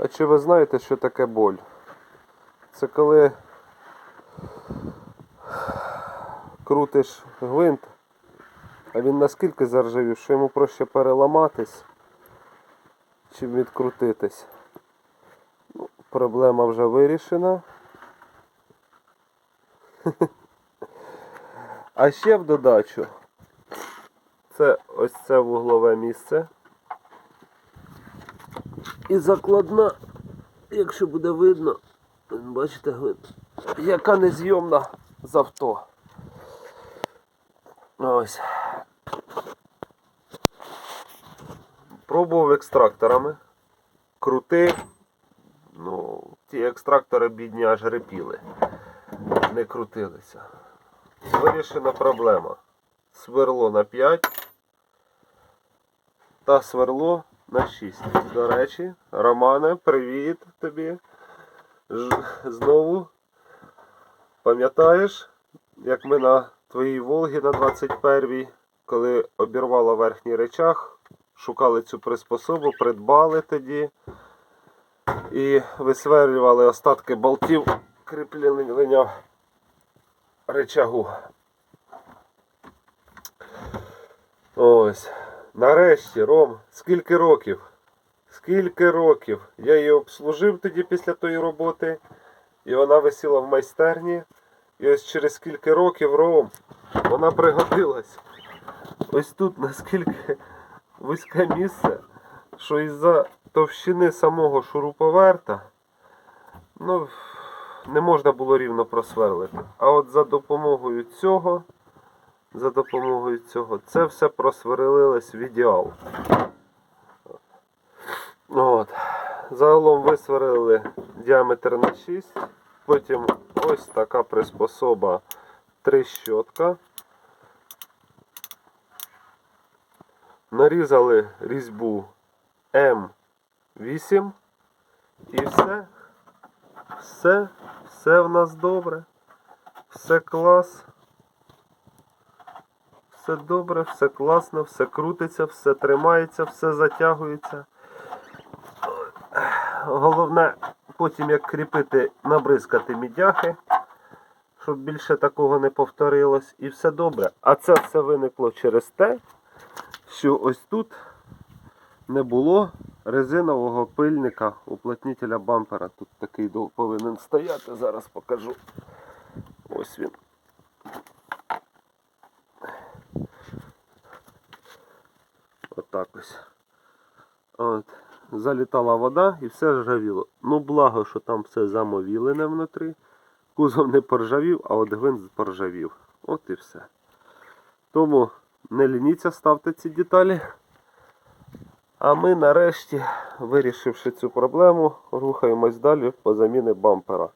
А чи ви знаєте, що таке боль? Це коли крутиш гвинт, а він наскільки заржавів, що йому проще переламатись, чим відкрутитись. Ну, проблема вже вирішена. А ще в додачу. Це ось це вуглове місце. І закладна, якщо буде видно, бачите, яка незйомна з авто. Ось. Пробував екстракторами. Крутив. Ну, ті екстрактори бідні аж репіли. Не крутилися. Вирішена проблема. Сверло на 5 та сверло на 6. До речі, Романе, привіт тобі. Ж- Знову пам'ятаєш, як ми на твоїй Волгі на 21-й, коли обірвало верхній речах, шукали цю приспособу, придбали тоді і висверлювали остатки болтів кріплення речагу. Ось. Нарешті, Ром, скільки років? Скільки років? Я її обслужив тоді після тої роботи, і вона висіла в майстерні. І ось через скільки років, Ром, вона пригодилась. Ось тут наскільки вузьке місце, що із-за товщини самого шуруповерта, ну, не можна було рівно просверлити. А от за допомогою цього, за допомогою цього, це все просверлилось в ідеал. От. Загалом висверлили діаметр на 6. Потім ось така приспособа трещотка. Нарізали різьбу М8 і все. Все, все в нас добре. Все клас. Все добре, все класно, все крутиться, все тримається, все затягується. Головне потім як кріпити, набризкати мідяхи, щоб більше такого не повторилось. І все добре. А це все виникло через те, що ось тут не було резинового пильника уплотнителя бампера. Тут такий повинен стояти, зараз покажу. Ось він. Отак ось. От. Залітала вода і все ржавіло. Ну, благо, що там все замовілене внутрі. Кузов не поржавів, а от гвинт поржавів. От і все. Тому не лініться, ставте ці деталі. А ми нарешті, вирішивши цю проблему, рухаємось далі по заміни бампера.